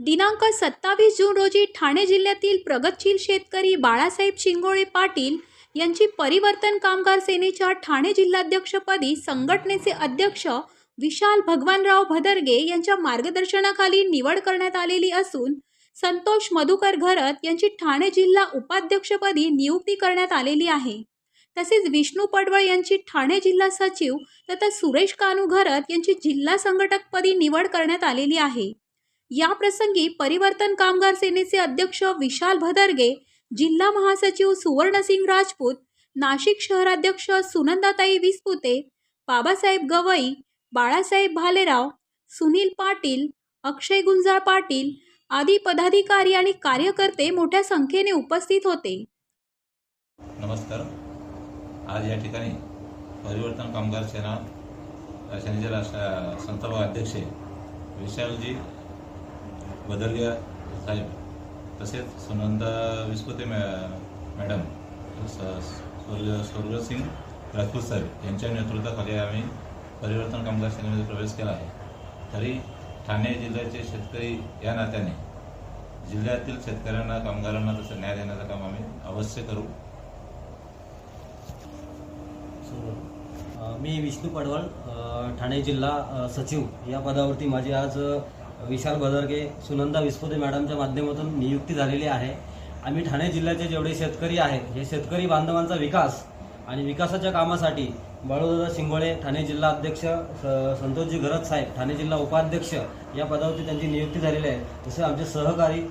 दिनांक सत्तावीस जून रोजी ठाणे जिल्ह्यातील प्रगतशील शेतकरी बाळासाहेब शिंगोळे पाटील यांची परिवर्तन कामगार सेनेच्या ठाणे जिल्हाध्यक्षपदी संघटनेचे अध्यक्ष विशाल भगवानराव भदरगे यांच्या मार्गदर्शनाखाली निवड करण्यात आलेली असून संतोष मधुकर घरत यांची ठाणे जिल्हा उपाध्यक्षपदी नियुक्ती करण्यात आलेली आहे. तसेच विष्णू पडवळ यांची ठाणे जिल्हा सचिव तथा सुरेश कानू घरत यांची जिल्हा संघटकपदी निवड करण्यात आलेली आहे. या प्रसंगी परिवर्तन कामगार सेनेचे अध्यक्ष विशाल भदरगे जिल्हा महासचिव सुवर्णसिंग राजपूत नाशिक शहराध्यक्ष सुनंदाताई विसपुते बाबासाहेब गवई बाळासाहेब भालेराव सुनील पाटील अक्षय गुंजाळ पाटील आदी पदाधिकारी आणि कार्यकर्ते मोठ्या संख्येने उपस्थित होते. नमस्कार. आज या ठिकाणी परिवर्तन कामगार सेना सेनेचे राष्ट्र संस्थापक अध्यक्ष विशालजी बदरगे साहेब. तसेच सुनंदा विस्पते मॅ मॅडम स- स्वर्ग राजपूत साहेब यांच्या नेतृत्वाखाली आम्ही परिवर्तन कामगार सेनेमध्ये प्रवेश केला आहे. तरी ठाणे जिल्ह्याचे शेतकरी या नात्याने जिल्ह्यातील शेतकऱ्यांना कामगारांना तसं न्याय देण्याचं काम आम्ही अवश्य करू. मी विष्णू पडवळ ठाणे जिल्हा सचिव. या पदावरती माझी आज विशाल बदरगे सुनंदा विस्पुते मॅडमच्या माध्यमातून नियुक्ती झालेली आहे. आम्ही ठाणे जिल्ह्याचे जेवढे शेतकरी आहेत हे शेतकरी बांधवांचा विकास आणि विकासाच्या कामासाठी बाळूदादा शिंगोळे ठाणे जिल्हा अध्यक्ष स- संतोषजी घरत साहेब ठाणे जिल्हा उपाध्यक्ष या पदावरती त्यांची नियुक्ती झालेली आहे. तसे आमचे सहकारी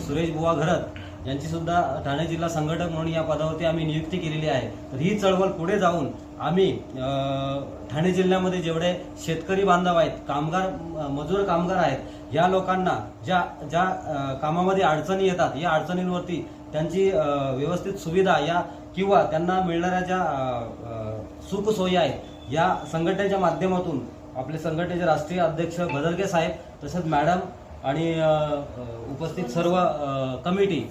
सुरेश बुवा घरत यांची सुद्धा ठाणे जिल्हा संघटक म्हणून या पदावरती आम्ही नियुक्ती केलेली आहे. तर ही चळवळ पुढे जाऊन आम्ही ठाणे जिल्ह्यामध्ये जेवढे शेतकरी बांधव आहेत कामगार मजूर कामगार आहेत या लोकांना ज्या ज्या कामामध्ये अडचणी येतात या अडचणींवरती त्यांची व्यवस्थित सुविधा या किंवा त्यांना मिळणाऱ्या ज्या सुखसोयी आहेत या संघटनेच्या माध्यमातून आपले संघटनेचे राष्ट्रीय अध्यक्ष बदरगे साहेब तसेच मॅडम आणि उपस्थित सर्व कमिटी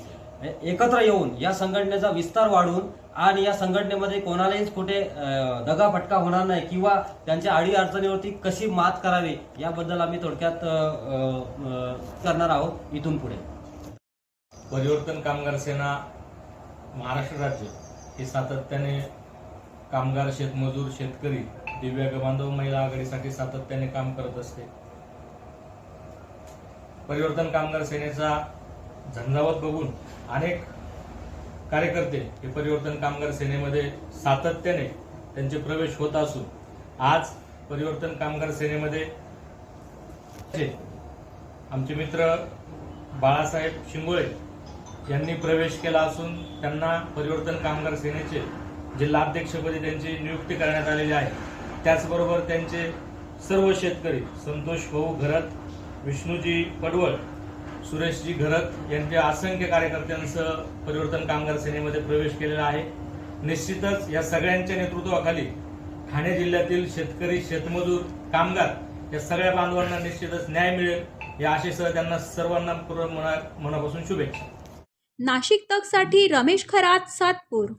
एकत्र येऊन या संघटनेचा विस्तार वाढवून आणि या संघटनेमध्ये कोणालाही कुठे अ, दगाफटका होणार नाही किंवा त्यांच्या आडी अडचणीवरती कशी मात करावी याबद्दल आम्ही थोडक्यात करणार आहोत इथून पुढे. परिवर्तन कामगार सेना महाराष्ट्र राज्य हे सातत्याने कामगार शेतमजूर शेतकरी दिव्यांग बांधव महिला आघाडीसाठी सातत्याने काम करत असते. परिवर्तन कामगार सेनेचा झंझावत बघून अनेक कार्यकर्ते हे परिवर्तन कामगार सेनेमध्ये सातत्याने त्यांचे प्रवेश होत असून आज परिवर्तन कामगार सेनेमध्ये आमचे मित्र बाळासाहेब शिंगोळे यांनी प्रवेश केला असून त्यांना परिवर्तन कामगार सेनेचे जिल्हाध्यक्षपदी त्यांची नियुक्ती करण्यात आलेली आहे. त्याचबरोबर त्यांचे सर्व शेतकरी संतोष भाऊ घरत विष्णूजी पडवळ सुरेशजी घरत यांच्या असंख्य कार्यकर्त्यांसह परिवर्तन कामगार सेनेमध्ये प्रवेश केलेला आहे. निश्चितच या सगळ्यांच्या नेतृत्वाखाली ठाणे जिल्ह्यातील शेतकरी शेतमजूर कामगार या सगळ्या बांधवांना निश्चितच न्याय मिळेल या आशेसह त्यांना सर्वांना मनापासून शुभेच्छा. नाशिक तकसाठी रमेश खरात सातपूर